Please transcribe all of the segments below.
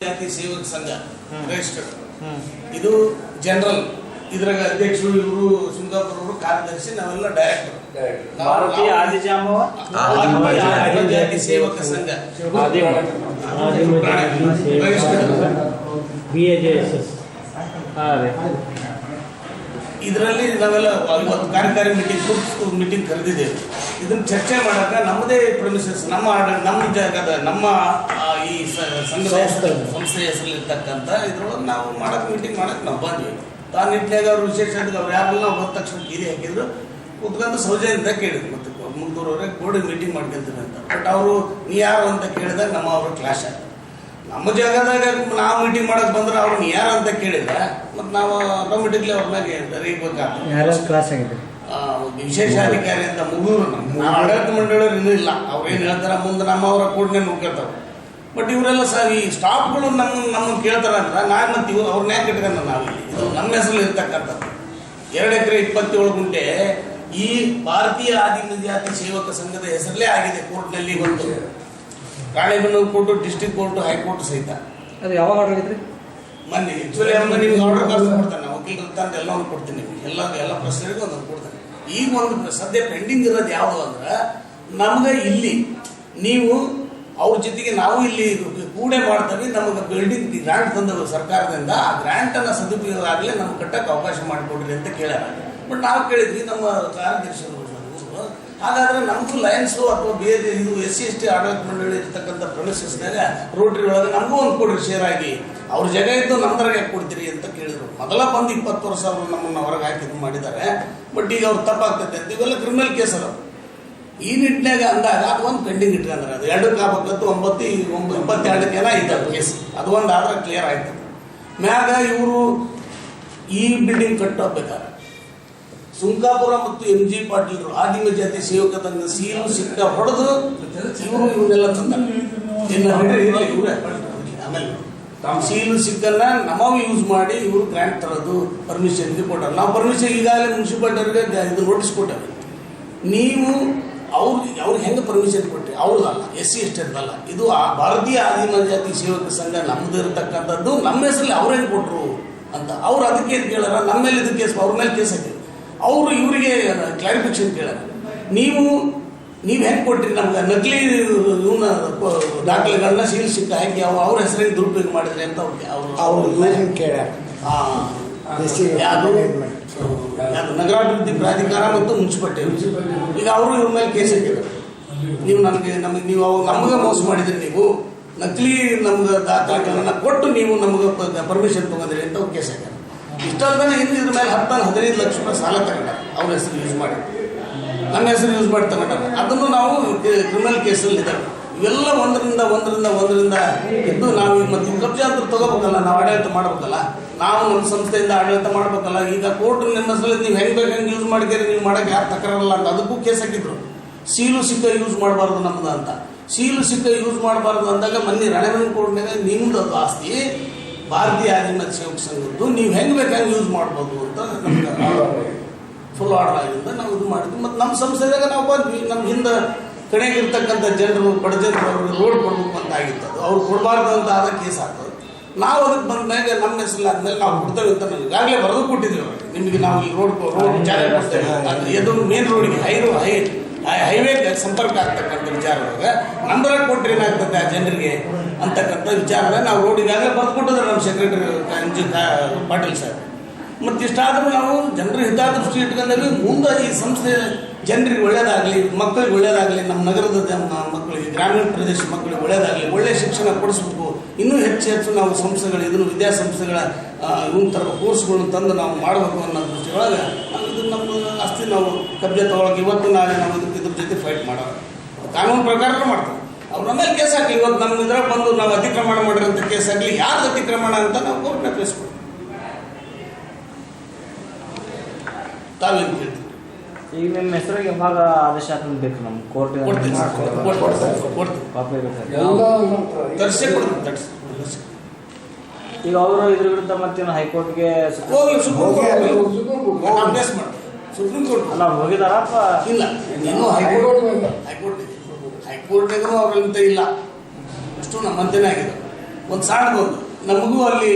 ಜಾತಿ ಸೇವಕ ಸಂಘ. ರಿಜಿಸ್ಟರ್ಡ್ ಇದು ಜನರಲ್ ಇದ್ರಾಗ ಅಧ್ಯಕ್ಷರು ಇವರು ಸಿಂಗಾಪುರ ಅವರು ಕಾರ್ಯದರ್ಶಿ ನಾವೆಲ್ಲ ಡೈರೆಕ್ಟರ್ ಭಾರತೀಯ ಆದಿಜಾಂಬವ? ಜಾತಿ ಸೇವಕ ಸಂಘ. ಆದಿಮ B A J S S ಹಾಂ ರೀ. ಇದರಲ್ಲಿ ನಾವೆಲ್ಲ ಇವತ್ತು ಕಾರ್ಯಕಾರಿ ಮೀಟಿಂಗ್ ಮೀಟಿಂಗ್ ಕರೆದಿದ್ದೇವೆ. ಇದನ್ನು ಚರ್ಚೆ ಮಾಡಕ ನಮ್ಮದೇ ಪ್ರೊಮಿಸಸ್ ನಮ್ಮ ಆಡ- ನಮ್ಮ ಜಾಗದ ನಮ್ಮ ಈ ಸಂಘ ಸಂಸ್ಥೆ. ಹೆಸರಲ್ಲಿರ್ತಕ್ಕಂಥ ಇದ್ರೊಳಗೆ ನಾವು ಮಾಡೋಕೆ ಮೀಟಿಂಗ್ ಮಾಡಕ್ ನಾವು ಬಂದ್ವಿ. ಆ ನಿಟ್ಟಿನಾಗ ಅವ್ರು ವಿಶೇಷ ಅವ್ರು ಯಾರೆಲ್ಲ ಬಂದ ತಕ್ಷಣ ಗೀರಿ ಹಾಕಿದ್ರು ಕುತ್ಕೊಂಡು ಸೌಜನ್ಯದಿಂದ ಕೇಳಿದ್ರು. ಮತ್ತೆ ಮುಂದೂರವರೆಗೆ ಕೂಡಿ ಮೀಟಿಂಗ್ ಮಾಡ್ಕೊಂತೀವಿ ಅಂತ. ಬಟ್ ಅವರು ನೀ ಯಾರು? ಅಂತ ಕೇಳಿದಾಗ ನಮ್ಮ ಅವರು ಕ್ಲಾಶ್ ಆಯ್ತು ನಮ್ಮ ಜಾಗದಾಗ ನಾವು ಮೀಟಿಂಗ್ ಮಾಡಕ್ ಬಂದ್ರೆ ಅವ್ರನ್ನ ಯಾರ ಅಂತ ಕೇಳಿದ್ರೆ ಮತ್ತೆ ನಾವು ಆಟೋಮೆಟಿಕ್ಲಿ ಅವ್ರ ಮ್ಯಾಗೆ ಯಾರ್ಯಾರು ರೀಬೇಕಾಗ್ತದೆ ಕ್ಲಾಸ್ ಆಗಿದೆ ಆ, ವಿಶೇಷಾಧಿಕಾರಿ ಅಂತ ಮುಗಿದ್ರು ನಮ್ಮ ಆಡಳಿತ ಮಂಡಳಿಯವ್ರು ಇನ್ನೂ ಇಲ್ಲ. ಅವ್ರು ಏನು ಹೇಳ್ತಾರೆ ಮುಂದೆ ನಮ್ಮವರ ಕೂಡನೆ ನುಗ್ಗಿರ್ತಾವೆ ಬಟ್ ಇವರೆಲ್ಲ ಸರ್ ಈ ಸ್ಟಾಫ್ಗಳು ನಮ್ಮ ನಮ್ಮನ್ನು ಕೇಳ್ತಾರೆ ಅಂದ್ರೆ ನಾನು ಮತ್ತೆ ಇವ್ರು ಅವ್ರನ್ನ ಯಾಕೆ ಇಟ್ಕೊಂಡು ನಾವಿಲ್ಲಿ ಇದು ನಮ್ಮ ಹೆಸರಲ್ಲಿ ಇರ್ತಕ್ಕಂಥದ್ದು ಎರಡು ಎಕರೆ ಇಪ್ಪತ್ತೇಳು ಗುಂಟೆ ಈ ಭಾರತೀಯ ಆದಿಮ ಜಾತಿ ಸೇವಕ ಸಂಘದ ಹೆಸರಲ್ಲೇ ಆಗಿದೆ ಕೋರ್ಟ್ನಲ್ಲಿ ಬಂದು Ranebennur court district court high court ಸಹಿತ. ಅದು ಯಾವಾಗ ಆರ್ಡರ್ ಆಗಿದ್ರಿ ಮೊನ್ನೆ ಆಕ್ಚುಲಿ ಅಂದ್ರೆ ನಿಮ್ಗೆ ಆರ್ಡರ್ ಕಳ್ಸಿ ಕೊಡ್ತಾನೆ ನಾವು. ವಕೀಲರು ತಂದು ಒಂದು ಕೊಡ್ತೀನಿ ನಿಮಗೆ. ಎಲ್ಲ ಎಲ್ಲ ಪ್ರಶ್ನೆಗೂ ಒಂದೊಂದು ಕೊಡ್ತಾನೆ. ಈಗ ಒಂದು ಸದ್ಯ ಪೆಂಡಿಂಗ್ ಇರೋದು ಯಾವುದು ಅಂದ್ರೆ ನಮ್ಗೆ ಇಲ್ಲಿ ನೀವು ಅವ್ರ ಜೊತೆಗೆ ನಾವು ಇಲ್ಲಿ ಕೂಡೆ ಮಾಡ್ತೀವಿ ನಮಗೆ ಬಿಲ್ಡಿಂಗ್ ಗ್ರಾಂಟ್ ತಂದರು ಸರ್ಕಾರದಿಂದ. ಆ ಗ್ರ್ಯಾಂಟನ್ನು ಸದುಪಯೋಗ ಆಗಲಿ ನಮ್ಗೆ ಕಟ್ಟಕ್ಕೆ ಅವಕಾಶ ಮಾಡಿಕೊಡ್ರಿ ಅಂತ ಕೇಳ್ಯಾರ ಬಟ್ ನಾವು ಕೇಳಿದ್ವಿ ನಮ್ಮ ಕಾರ್ಯದರ್ಶಿಗಳು ಇವ್ರು, ಹಾಗಾದ್ರೆ ನಮಗೂ ಲಯನ್ಸು ಅಥವಾ ಬೇರೆ ಇದು ಎಸ್ ಸಿ ಎಸ್ ಟಿ ಆಡಳಿತ ಮಂಡಳಿ ಇರ್ತಕ್ಕಂಥ ಪ್ರೊಮಿಸಸ್ನಾಗ ರೋಟ್ರಿ ಒಳಗೆ ನಮಗೂ ಒಂದು ಕೊಡ್ರಿ ಶೇರ್ ಆಗಿ, ಅವ್ರ ಜಾಗ ಇದ್ದು ನಮ್ದ್ರಾಗೆ ಕೊಡ್ತೀರಿ ಅಂತ ಕೇಳಿದ್ರು. ಮೊದಲ ಬಂದು ಇಪ್ಪತ್ತು ವರ್ಷ ಅವರು ನಮ್ಮನ್ನು ಹೊರಗೆ ಹಾಕಿ ಇದು ಮಾಡಿದ್ದಾರೆ, ಬಟ್ ಈಗ ಅವ್ರು ತಪ್ಪಾಗ್ತೈತೆ ಅಂತ. ಇವೆಲ್ಲ ಕ್ರಿಮಿನಲ್ ಕೇಸ್ ಅದಾವ ಈ ನಿಟ್ಟಿನಾಗ ಅಂದಾಗ ಅದು ಒಂದು ಪೆಂಡಿಂಗ್ ಇಟ್ಕೊಂಡ್ರೆ ಅದು ಎರಡು ಆಗ್ಬೇಕಂತ ಒಂಬತ್ತು, ಒಂಬ ಇಪ್ಪತ್ತೆರಡು ಜನ ಇದ್ದಾವೆ ಕೇಸ್ ಅದು ಒಂದು ಆದ್ರೆ ಕ್ಲಿಯರ್ ಆಯ್ತು. ಮ್ಯಾಗ ಇವರು ಈ ಬಿಲ್ಡಿಂಗ್ ಕಟ್ಟೋಗ್ಬೇಕಾದ್ರೆ ಸುಂಕಾಪುರ ಮತ್ತು ಎಂ ಜಿ ಪಾಟೀಲ್ ಆದಿಮ ಜಾತಿ ಸೇವಕ ತಂದ ಸೀಲು ಸಿಕ್ಕ ಹೊಡೆದು ಇವರು ಇವರೆಲ್ಲ ತಂದ. ಆಮೇಲೆ ಸೀಲು ಸಿಕ್ಕನ್ನ ನಮ್ಮವು ಯೂಸ್ ಮಾಡಿ ಇವರು ಗ್ರಾಂಟ್ ತರೋದು ಪರ್ಮಿಷನ್ಗೆ ಕೊಟ್ಟಾರ. ನಾವು ಪರ್ಮಿಷನ್ ಈಗಾಗಲೇ ಮುನ್ಸಿಪಾಲ್ಟಿಯವ್ರಿಗೆ ಇದು ನೋಟಿಸ್ ಕೊಟ್ಟೇವೆ ನೀವು ಅವ್ರಿಗೆ ಅವ್ರಿಗೆ ಹೆಂಗೆ ಪರ್ಮಿಷನ್ ಕೊಟ್ರಿ? ಅವ್ರದ್ದಲ್ಲ ಎಸ್ ಸಿ ಅಲ್ಲ ಇದು ಆ ಭಾರತೀಯ ಆದಿಮ ಜಾತಿ ಸೇವಕ ಸಂಘ ನಮ್ದು ಇರತಕ್ಕಂಥದ್ದು. ನಮ್ಮ ಹೆಸರಲ್ಲಿ ಅವ್ರು ಹೆಂಗೆ ಕೊಟ್ರು ಅಂತ. ಅವ್ರು ಅದಕ್ಕೆ ಏನ್ ಕೇಳಾರ ನಮ್ಮ ಮೇಲೆ ಇದು ಕೇಸ್ ಅವ್ರ ಮೇಲೆ ಕೇಸ್ ಹಾಕಿದ್ರು. ಅವರು ಇವರಿಗೆ ಕ್ಲಾರಿಫಿಕೇಶನ್ ಕೇಳ ನೀವು ನೀವು ಹೆಂಗೆ ಕೊಟ್ಟಿರಿ ನಮ್ಗೆ? ನಕಲಿ ಇವನ್ನ ದಾಖಲೆಗಳನ್ನ ಸೀಲ್ ಸಿಕ್ಕ ಹಾಕಿ ಅವು ಅವ್ರ ಹೆಸರಿಗೆ ದುರುಪಯೋಗ ಮಾಡಿದ್ರಿ ಅಂತ ಅವ್ರಿಗೆ ಅವರು ಅವ್ರು ಆ, ಯಾವುದು? ಯಾವುದು? ನಗರಾಭಿವೃದ್ಧಿ ಪ್ರಾಧಿಕಾರ ಮತ್ತು ಮುನ್ಸಿಪಾಲ್ಟಿ. ಈಗ ಅವರು ಇವ್ರ ಮೇಲೆ ಕೇಸ್ ಹಾಕಿದ್ದಾರೆ ನೀವು ನಮಗೆ ನಮಗೆ ನೀವು ಅವು ನಮಗೆ ಮೋಸ ಮಾಡಿದ್ರಿ ನೀವು. ನಕಲಿ ನಮ್ಗೆ ದಾಖಲೆಗಳನ್ನ ಕೊಟ್ಟು ನೀವು ನಮಗೆ ಪರ್ಮಿಷನ್ ತಗೊಂಡ್ರಿ ಅಂತ ಅವ್ರು ಕೇಸ್ ಹಾಕ್ಯಾರ. ಇಷ್ಟಲ್ದೇ ಹಿಂದೆ ಇದ್ರ ಮೇಲೆ ಹತ್ತು ಹದಿನೈದು ಲಕ್ಷ ರೂಪಾಯಿ ಸಾಲ ತಗೊಂಡಾರ ಅವ್ರ ಹೆಸರು ಯೂಸ್ ಮಾಡಿ. ನನ್ನ ಹೆಸರು ಯೂಸ್ ಮಾಡಿ ತಗೊಂಡಾರೆ ಅದನ್ನು ನಾವು ಕ್ರಿಮಿನಲ್ ಕೇಸಲ್ಲಿ ಇದ್ದಾವೆ. ಇವೆಲ್ಲ ಒಂದರಿಂದ ಒಂದರಿಂದ ಒಂದರಿಂದ ಇದ್ದು ನಾವು ಮತ್ತೆ ಕಬ್ಜೆ ಅಂತ ತಗೋಬೇಕಲ್ಲ, ನಾವು ಆಡಳಿತ ಮಾಡ್ಬೇಕಲ್ಲ, ನಾವು ನಮ್ಮ ಸಂಸ್ಥೆಯಿಂದ ಆಡಳಿತ ಮಾಡ್ಬೇಕಲ್ಲ, ಈಗ ಕೋರ್ಟ್ ನಿಮ್ಮ ಹೆಸರಲ್ಲಿ ನೀವು ಹೆಂಗೆ ಬೇಕು ಹೆಂಗೆ ಯೂಸ್ ಮಾಡಿದ್ದೀರಿ, ನೀವು ಮಾಡೋಕೆ ಯಾರು ತಕರಲ್ಲ ಅಂತ ಅದಕ್ಕೂ ಕೇಸ್ ಹಾಕಿದ್ರು. ಸೀಲು ಸಿಕ್ಕ ಯೂಸ್ ಮಾಡಬಾರ್ದು ನಮ್ದು ಅಂತ. ಸೀಲು ಸಿಕ್ಕ ಯೂಸ್ ಮಾಡಬಾರ್ದು ಅಂದಾಗ ಮೊನ್ನೆ ರಣವೀನ್ ಕೋರ್ಟ್ನಾಗ ನಿಮ್ದು ಅದು ಆಸ್ತಿ ಭಾರತೀಯ ಆದಿಮತ್ ಸೇವಕ ಸಂಘದ್ದು ನೀವು ಹೆಂಗೆ ಬೇಕು ಹೆಂಗೆ ಯೂಸ್ ಮಾಡ್ಬೋದು ಅಂತ ನಮ್ಗೆ ಫುಲ್ ಆರ್ಡರ್ ಆಗಿಂದ ನಾವು ಇದು ಮಾಡಿದ್ವಿ ಮತ್ತು ನಮ್ಮ ಸಂಸ್ಥೆದಾಗ ನಾವು ಬಂದ್ವಿ. ನಮ್ಮ ಹಿಂದೆ ಕಡೆಗಿರ್ತಕ್ಕಂಥ ಜನರು ಬಡ ಜನರು ಅವ್ರಿಗೆ ರೋಡ್ ಕೊಡ್ಬೇಕು ಅಂತ ಆಗಿತ್ತು ಅದು. ಅವ್ರು ಕೊಡಬಾರ್ದು ಅಂತ ಆದ ಕೇಸ್ ಆಗ್ತದೆ. ನಾವು ಅದಕ್ಕೆ ಬಂದ ಮೇಲೆ ನಮ್ಮ ಹೆಸರಲ್ಲಿ ಆದ್ಮೇಲೆ ನಾವು ಕೊಡ್ತೇವೆ ಅಂತ ನಮ್ಗೆ ಈಗಾಗಲೇ ಬರೆದು ಕೊಟ್ಟಿದ್ದೀವಿ ಅವ್ರಿಗೆ ನಿಮಗೆ ನಾವು ಈ ರೋಡ್ ರೋಡ್ ವಿಚಾರ ಕೊಡ್ತೇವೆ. ಅದು ಎದುರು ಮೇನ್ ರೋಡಿಗೆ ಹೈ ಹೈ ಹೈವೇ ಸಂಪರ್ಕ ಆಗ್ತಕ್ಕಂಥ ವಿಚಾರದಾಗ ನಂಬರ್ ಕೊಟ್ಟರೆ ಏನಾಗ್ತದೆ ಆ ಜನರಿಗೆ ಅಂತಕ್ಕಂಥ ವಿಚಾರ ನಾವು ರೋಡಿಗಾಗ ಈಗಾಗಲೇ ಬರೆದು ನಮ್ಮ secretary M G Patil sir. ಮತ್ತು ಇಷ್ಟಾದರೂ ನಾವು ಜನರ ಹಿತಾದೃಷ್ಟಿ ಇಟ್ಕೊಂಡಲ್ಲಿ ಮುಂದೆ ಈ ಸಂಸ್ಥೆ ಜನರಿಗೆ ಒಳ್ಳೇದಾಗಲಿ, ಮಕ್ಕಳಿಗೆ ಒಳ್ಳೇದಾಗಲಿ, ನಮ್ಮ ನಗರದ ಮಕ್ಕಳಿಗೆ, ಗ್ರಾಮೀಣ ಪ್ರದೇಶ ಮಕ್ಕಳಿಗೆ ಒಳ್ಳೇದಾಗಲಿ ಒಳ್ಳೆಯ ಶಿಕ್ಷಣ ಕೊಡಿಸ್ಬೇಕು. ಇನ್ನೂ ಹೆಚ್ಚು ಹೆಚ್ಚು ನಾವು ಸಂಸ್ಥೆಗಳು, ಇದನ್ನು ವಿದ್ಯಾಸಂಸ್ಥೆಗಳ ಇವನ್ ಥರ ಕೋರ್ಸ್ಗಳನ್ನು ತಂದು ನಾವು ಮಾಡಬೇಕು ಅನ್ನೋ ದೃಷ್ಟಿಯೊಳಗೆ ನಾವು ಇದನ್ನು ನಮ್ಮ ಅಸ್ತಿ ನಾವು ಕಬ್ಜೆ ತಗೊಳಕ್ಕೆ ಇವತ್ತು ನಾಳೆ ನಾವು ಇದ್ರ ಜೊತೆ ಫೈಟ್ ಮಾಡೋದು. ಕಾನೂನು ಪ್ರಕಾರ ಮಾಡ್ತೀವಿ. ಅವ್ರ ಮೇಲೆ ಕೇಸ್ ಹಾಕಿ ಇವತ್ತು ನಮ್ಮ ಇದ್ರಾಗ ಬಂದು ನಾವು ಅತಿಕ್ರಮಣ ಮಾಡಿರೋಂಥ ಕೇಸ್ ಆಗಲಿ ಯಾರು ಅತಿಕ್ರಮಣ ಅಂತ ನಾವು ಕೋರ್ಟ್ನ ಕಳಿಸ್ಬೋದು ತಾಲೂಕು ಈಗ ನಿಮ್ಮ ಹೆಸರು ಯಾವಾಗ ಆದೇಶ ಹಾಕೊಂಡು ಬೇಕು ನಮ್ಮ ಕೋರ್ಟ್ ತರಿಸೇ ಕೊಡ್ತೀನಿ ತರಿಸಿ ಈಗ ಅವರು ಇದ್ರ ವಿರುದ್ಧ ಮತ್ತೇನು ಹೈಕೋರ್ಟ್ಗೆ ಹೋಗಿ ಸುಪ್ರೀಂ ಕೋರ್ಟ್ ಅಲ್ಲ ಹೋಗಿದಾರಪ್ಪ ಇಲ್ಲ. ಇನ್ನೂ ಹೈಕೋರ್ಟ್ ಹೈಕೋರ್ಟ್ ಹೈಕೋರ್ಟ್ನಾಗೂ ಅವ್ರಂತ ಇಲ್ಲ. ಅಷ್ಟು ನಮ್ಮಂತೆನೇ ಆಗಿದೆ. ಒಂದು ಸಣ್ಣದೊಂದು ನಮಗೂ ಅಲ್ಲಿ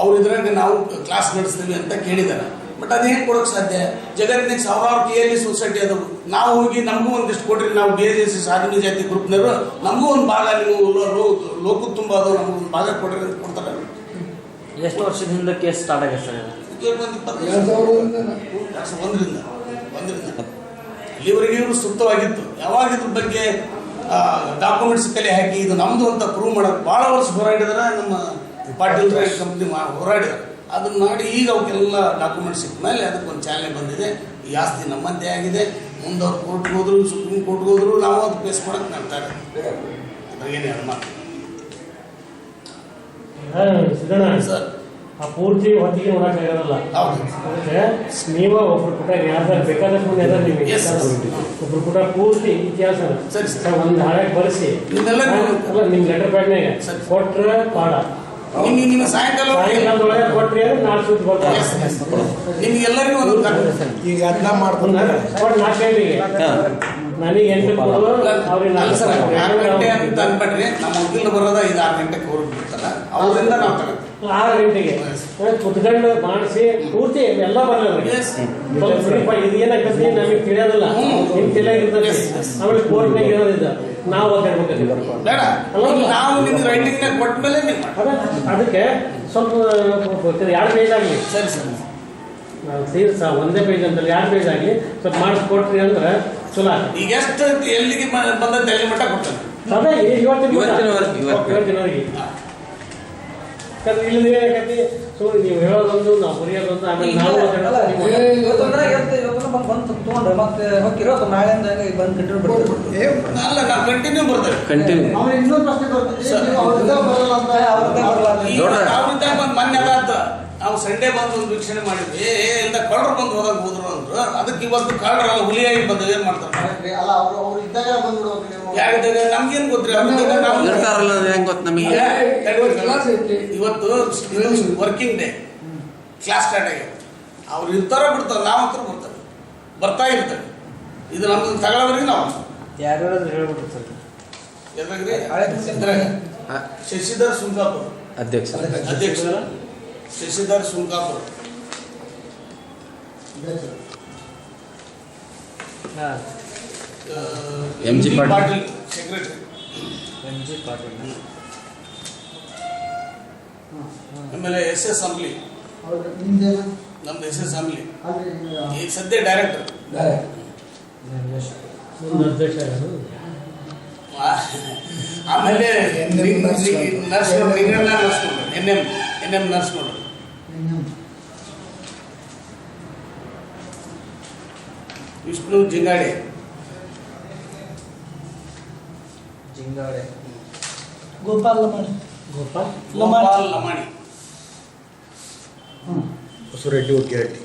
ಅವ್ರ ಇದ್ರಾಗ ನಾವು ಕ್ಲಾಸ್ ನಡೆಸ್ತೀವಿ ಅಂತ ಕೇಳಿದ್ದಾರೆ. ಬಟ್ ಅದೇನು ಕೊಡೋಕೆ ಸಾಧ್ಯ. ಜಗತ್ತಿನ ಸಾವಿರಾರು ಕೆ ಎಲ್ ಇ ಸೊಸೈಟಿ ಅದಾವು ನಾವು ಹೋಗಿ ನಮಗೂ ಒಂದಿಷ್ಟು ಕೊಡ್ರಿ ನಾವು ಬಿ ಎಸ್ ಎಸ್ ಸಾಧನೆ ಜಾತಿ ಗ್ರೂಪ್ನವರು ನಮಗೂ ಒಂದು ಭಾಗ ನೀವು ಲೋಕದ ತುಂಬ ಅದು ನಮ್ಗೆ ಒಂದು ಭಾಗ ಕೊಡ್ರಿ ಅಂತ ಕೊಡ್ತಾರೆ. ಎಷ್ಟು ವರ್ಷದ ಹಿಂದೆ ಕೇಸ್ ಸ್ಟಾರ್ಟ್ ಆಗಿದೆ ಸರ್ ಒಂದರಿಂದ ಒಂದರಿಂದ. ಇಲ್ಲಿವರೆಗೆ ಇವರು ಸುಪ್ತವಾಗಿತ್ತು. ಯಾವಾಗ ಇದ್ರ ಬಗ್ಗೆ ಡಾಕ್ಯುಮೆಂಟ್ಸ್ ಕಲೆ ಹಾಕಿ ಇದು ನಮ್ದು ಅಂತ ಪ್ರೂವ್ ಮಾಡೋಕೆ ಭಾಳ ವರ್ಷ ಹೋರಾಡಿದ್ರೆ ನಮ್ಮ ಪಾಟೀಲ್ ಕಂಪ್ನಿ ಹೋರಾಡಿದಾರೆ. ಅದನ್ನ ಮಾಡಿ ಈಗ ಅವಕ್ಕೆಲ್ಲ ಡಾಕ್ಯುಮೆಂಟ್ಸ್ ಸಿಕ್ಕ ಮೇಲೆ ಅದಕ್ಕೆ ಒಂದು ಚಾಲನೆ ಬಂದಿದೆ. ಈ ಆಸ್ತಿ ನಮ್ಮಂತೆ ಆಗಿದೆ. ಮುಂದೆ ಅವ್ರು ಕೋರ್ಟ್ಗೆ ಹೋದ್ರು ಸುಪ್ರೀಂ ಕೋರ್ಟ್ಗೆ ಹೋದ್ರು ನಾವು ಅದು ಪೇಸ್ ಮಾಡೋಕೆ ನಡ್ತಾರೆ ಅದ್ರಾಗೇನು ಸಿದ್ದಣ್ಣ. ಸರ್. ಆ ಪೂರ್ತಿ ಹೊತ್ತಿಗೆ ನೋಡಕ್ಕಾಗಲ್ಲ ಅದಕ್ಕೆ ನೀವ ಒಬ್ರು ಪುಟ ಯಾರ್ದಾರು ಬೇಕಾದಷ್ಟು ಮಂದಿ ಅದಾರ ನಿಮಗೆ. ಒಬ್ರು ಪುಟ ಪೂರ್ತಿ ಇತಿಹಾಸ. ಒಂದ್ ಇದನ್ನೆಲ್ಲ ನೀವು- ಅಲ್ಲ ನಿಮ್ ಲೆಟರ್ ಪ್ಯಾಡ್ನಾಗ ಕೊಟ್ರೆ ಪಾಡ. ನಿಮ್ಮ ಸಾಯಂಕಾಲ ನಾಳೆ ಸುದ್ದಿ ಬರ್ತಾರೆ ನಿಮ್ಗೆ ಎಲ್ಲರಿಗೂ ಒಂದು ಈಗ ಅದನ್ನ ಮಾಡ್ಕೊಂಡು ಕೊಟ್ಟು ನಾಲ್ಕು ಗಂಟೆಗೆ ನನಗೆ ಎಂಟು ಕೊಡೋದು ಅವ್ರಿಗೆ ನಾಲ್ಕು. ಸರ್, ಆರು ಗಂಟೆ. ಅಂತ ಅನ್ಬೇಡ್ರಿ ನಮ್ಮ ವಕೀಲ ಬರೋದ ಇದು ಆರು ಗಂಟೆಗೆ ಹೊರಗೆ ಬಿಡ್ತಾರ ಅವರಿಂದ ನಾವು ತಗೋತೀವಿ. ಆರು ಗಂಟೆಗೆ. ಕುತ್ಕೊಂಡು ಮಾಡಿಸಿ ಪೂರ್ತಿ ಎಲ್ಲ ಬರಲ್ಲ ಇದು ಏನಾಗ್ತದೆ ನಮಗೆ ತಿಳಿಯೋದಿಲ್ಲ. ನಿಮ್ ತಿಳಿಯಾಗಿರ್ತದೆ. ಆಮೇಲೆ ಕೋರ್ಟ್ನಾಗ ಇರೋದಿಲ್ಲ ನಾವು ಬೇಡ. ನಾವು ನಿಮ್ಗೆ ರೈಟಿಂಗ್ನಾಗ ಕೊಟ್ಟ ಮೇಲೆ ಅದಕ್ಕೆ ಸ್ವಲ್ಪ ಎರಡು ಪೇಜ್ ಆಗಲಿ? ಸರಿ ಸರಿ. ನಾವು ಸೇರಿ ಸಹ ಒಂದೇ ಪೇಜ್ ಅಂತಲ್ಲ ಎರಡು ಪೇಜ್ ಆಗಲಿ? ಸ್ವಲ್ಪ ಮಾಡಿಸ್ಕೊಟ್ರಿ ಅಂದ್ರೆ ಚಲೋ ಈಗ ಎಷ್ಟು ಎಲ್ಲಿಗೆ ಬಂದಂತ ಎಲ್ಲಿ ಮಟ್ಟ ಕೊಡ್ತಾನೆ ಅದೇ ಇವತ್ತಿನ ಇವತ್ತಿನವರೆಗೆ, ಇವತ್ತಿನ- ಇವತ್ತಿನವರೆಗೆ. ಇಲ್ಲದೆ ಸೊ ನೀವು ಹೇಳೋದೊಂದು ನಾವು ಬರೆಯೋದೊಂದು ಆಮೇಲೆ ನಾವು ಕಂಟಿನ್ಯೂ ಬರ್ತೇವೆ. ಕಂಟಿನ್ಯೂ ಅವ್ರು ಇನ್ನೊಂದು ಪ್ರಶ್ನೆ ಬರ್ತಿದೆ ಮೊನ್ನೆ ಅದಾದ ನಾವು ಸಂಡೇ ಬಂದು ಒಂದು ವೀಕ್ಷಣೆ ಮಾಡಿದ್ವಿ. ಏ ಅಂತ ಕಳ್ಳರು ಬಂದು ಹೋದಾಗ ಹೋದ್ರು ಅಂದ್ರು. ಅದಕ್ಕೆ ಇವತ್ತು ಕಳ್ಳರ ಹುಲಿಯಾಗಿ ಬಂದು ಏನು ಮಾಡ್ತಾರೆ? ಅಲ್ಲ ಅವರು ಅವ್ರು ಇದ್ದಾಗ ಯಾರಿದ್ದಾಗ ನಮ್ಗೇನು ಗೊತ್ತಿಲ್ಲ. ಹೆಂಗೆ ಗೊತ್ತು ನಮಗೆ. ಇವತ್ತು ವರ್ಕಿಂಗ್ ಡೇ ಕ್ಲಾಸ್ ಸ್ಟಾರ್ಟ್ ಆಗಿ ಅವ್ರು ಇರ್ತಾರ ಬಿಡ್ತಾರೆ ನಾವು ಹತ್ರ ಬರ್ತಾರೆ. ಬರ್ತಾ ಇರ್ತಾರೆ. ಇದು ನಮ್ದು ತಗೊಳ್ಳೋದ್ರಿ ನಾವು. ಯಾರ್ಯಾರು ಹೇಳ್ಬಿಡ್ತಾರೆ ಶಶಿಧರ್ ಸುಂಕಾಪುರ್ ಅಧ್ಯಕ್ಷ. ಅಧ್ಯಕ್ಷರು ಶಶಿಧರ್ ಸುಂಕಾಪುರ್ ಹಾಂ M G Patil. Patil secretary M G Patil ಆಮೇಲೆ ಎಸ್ ಎಸ್ ಅಂಬ್ಲಿ ಹೌದು ನಿಮ್ದೇನು ನಮ್ದು ಎಸ್ ಎಸ್ ಅಂಬ್ಲಿ ಅಲ್ಲಿ ಈಗ ಸದ್ಯ ಡೈರೆಕ್ಟರ್ ಒಂದು ಅಧ್ಯಕ್ಷ ಯಾರು? ಆಮೇಲೆ NM nurse nurse Ninganna nurse N M N M nurse Vishnu Jingade. Jingade. Gopal Lamani. Gopal? Gopal Lamani. Hosareddy Giratti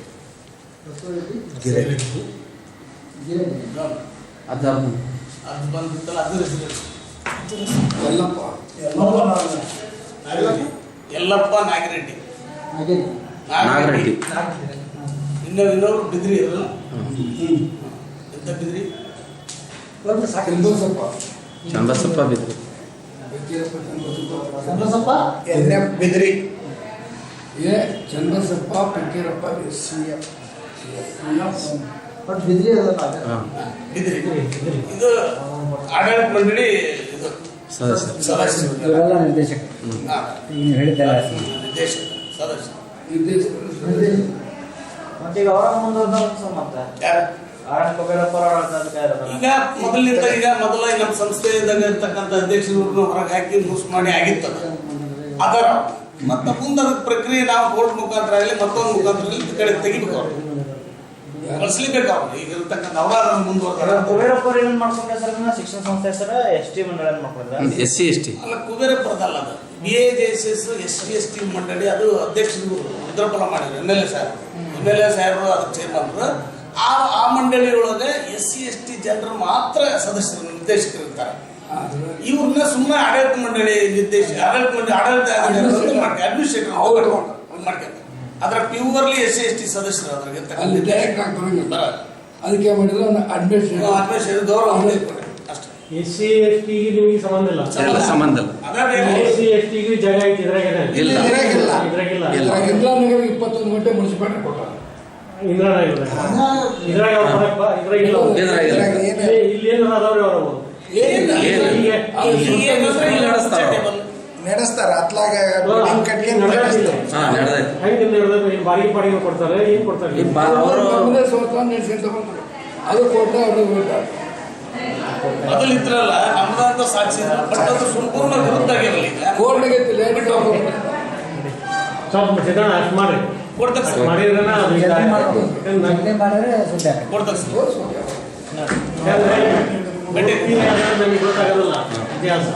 Giratti ಅದು ಅದು ಬಂದಿತ್ತಲ್ಲ ಅದು ಎಲ್ಲಪ್ಪ ಎಲ್ಲಪ್ಪ ಯಲ್ಲಪ್ಪ ನಾಗಿರೆಡ್ಡಿ. ನಾಗರೆಡ್ಡಿ. ಇನ್ನೊಬ್ರು ಡಿಗ್ರಿ ಬಿದ್ರಿ ಇರಲ್ಲ ಎಂತ ಬಿದ್ರಿ? ಚಂದ್ರಸಪ್ಪ ಚಂದ್ರಸಪ್ಪ ಬಿದ್ರು. Chandrasappa N F Bidri? A Chandrasappa Pakkirappa C F. But Bidri ಅದಲ್ಲ ಬಿದ್ರಿ. ಇದು ಆಡಳಿತ ಮಂಡಳಿ ಇದು. ಇವರೆಲ್ಲ ನಿರ್ದೇಶಕ. ನೀವು ಹೇಳಿದ್ದಲ್ಲ ದೇಶ ಸದಸ್ಯ. ಮತ್ತೆ ಈಗ ಮೊದಲಿಂದ ಈಗ ಮೊದಲ ನಮ್ಮ ಸಂಸ್ಥೆದಾಗ ಇರ್ತಕ್ಕಂಥ ಅಧ್ಯಕ್ಷರನ್ನು ಹೊರಗೆ ಹಾಕಿ ಮುಸ್ ಮಾಡಿ ಆಗಿತ್ತು ಅದರ ಮತ್ತೆ ಮುಂದೆ ಅದಕ್ಕೆ ಪ್ರಕ್ರಿಯೆ ನಾವು ಕೋರ್ಟ್ ಮುಖಾಂತರ ಆಗಲಿ ಮತ್ತೊಂದು ಮುಖಾಂತರ ಕಡೆ ತೆಗಿಬೇಕು ಅವ್ರು ಬಳಸಲೇಬೇಕು ಅವ್ರು ಈಗ ಇರ್ತಕ್ಕಂಥ ಅವರಾದ ಮುಂದುವರ್ತಾರೆ ಕುಬೇರಪ್ಪ ಅವ್ರು ಏನ್ ಮಾಡ್ಕೊಂಡ್ರೆ ಸರ್ ಶಿಕ್ಷಣ ಸಂಸ್ಥೆ ಹೆಸರು ಎಸ್ ಟಿ ಮಂಡಳ ಮಾಡ್ಕೊಂಡ್ರೆ? S C S T. ಅಲ್ಲ ಕುಬೇರಪ್ಪರದಲ್ಲ ಅದು. B A J S S S T S T ಮಂಡಳಿ ಅದು ಅಧ್ಯಕ್ಷರು ರುದ್ರಫಲ ಮಾಡಿದ್ರು ಎಂ ಎಲ್ ಎ ಸಾಹೇಬ್ ಎಂ ಎಲ್ ಎ ಸಾಹೇಬರು ಅದಕ್ಕೆ ಚೇರ್ಮನ್ರು ಆ ಆ ಮಂಡಳಿಯೊಳಗೆ ಎಸ್ ಸಿ ಎಸ್ ಟಿ ಜನರು ಮಾತ್ರ ಸದಸ್ಯರು ನಿರ್ದೇಶಕರು ಇರ್ತಾರೆ. ಇವ್ರನ್ನ ಸುಮ್ಮನೆ ಆಡಳಿತ ಮಂಡಳಿ ನಿರ್ದೇಶ ಆಡಳಿತ ಮಂಡಳಿ ಆಡಳಿತ ಅಡ್ಮಿನಿಸ್ಟ್ರೇಟರ್ ಮಾಡ್ಕೊಂತಾರೆ ಅದ್ರ purely S C S T ಸದಸ್ಯರು ಅದ್ರಾಗ ಅಲ್ಲಿ ಡೈರೆಕ್ಟ್ ಬರಲ್ಲ. ಅದಕ್ಕೆ ಮಾಡಿದ್ರೆ? ಒಂದು ಅಡ್ಮಿಷನ್ ಅಡ್ಮಿನಿಸ್ಟ್ರೇಟರ್ ಗೌರವ ಎಸ್ ಸಿ ಎಸ್ ಟಿಗೆ ನಿಮಗೆ ಸಂಬಂಧ ಇಲ್ಲ? ಸಂಬಂಧ ಎಸ್ ಸಿ ಎಸ್ ಟಿಗೆ ಜಾಗ ಐತಿ ಇದ್ರಾಗೆಲ್ಲ. ಇಲ್ಲ. ಇದ್ರಾಗಿಲ್ಲ. ಇದ್ರಾಗಿಲ್ಲ. ಇಂದಿರಾನಗರ ಇಪ್ಪತ್ತೊಂದು ಗಂಟೆ ಮುನ್ಸಿಪಾಲಿಟಿ ಕೊಟ್ಟಾರ ಇಂದ್ರಾಗ ಇಲ್ಲ ಇದ್ರಾಗ ಇದ್ರಾಗ ಇಲ್ಲ. ಇದ್ರಾಗ ಇಲ್ಲ. ಏನು ಇಲ್ಲಿ. ಇಲ್ಲಿ ಏನು ಅದಾವ್ರಿ ಅವರು ಏನಿಲ್ಲ. ಇಲ್ಲಿ ನಡೆಸ್ತಾರ. ನಡೆಸ್ತಾರ. ಅತ್ಲಾಗ ಬಿಲ್ಡಿಂಗ್ ನಡೆದ ಬಾಡಿಗೆ ಬಾಡಿಗೆ ಕೊಡ್ತಾರೆ ಏನ್ ಕೊಡ್ತಾರೆ? ಅದು ಕೊಟ್ಟ ಅವ್ರಿಗೆ ಕೊಟ್ಟಾರ ಮೊದಲು ಇದ್ರಲ್ಲ ನಮ್ದಂತ ಸಾಕ್ಷಿ ಬಟ್ ಅದು ಸಂಪೂರ್ಣ ವಿರುದ್ಧ ಕೋರ್ಟ್ಗೆ ಸ್ವಲ್ಪ ಅಷ್ಟು ಕೊಡ್ತಾರೆ ಸರ್ ಮಾಡಿದ್ರೆ. ಕೊಡ್ತಾರೆ ಸರ್ ನಮಗೆ ಗೊತ್ತಾಗೋದಿಲ್ಲ ಇತಿಹಾಸ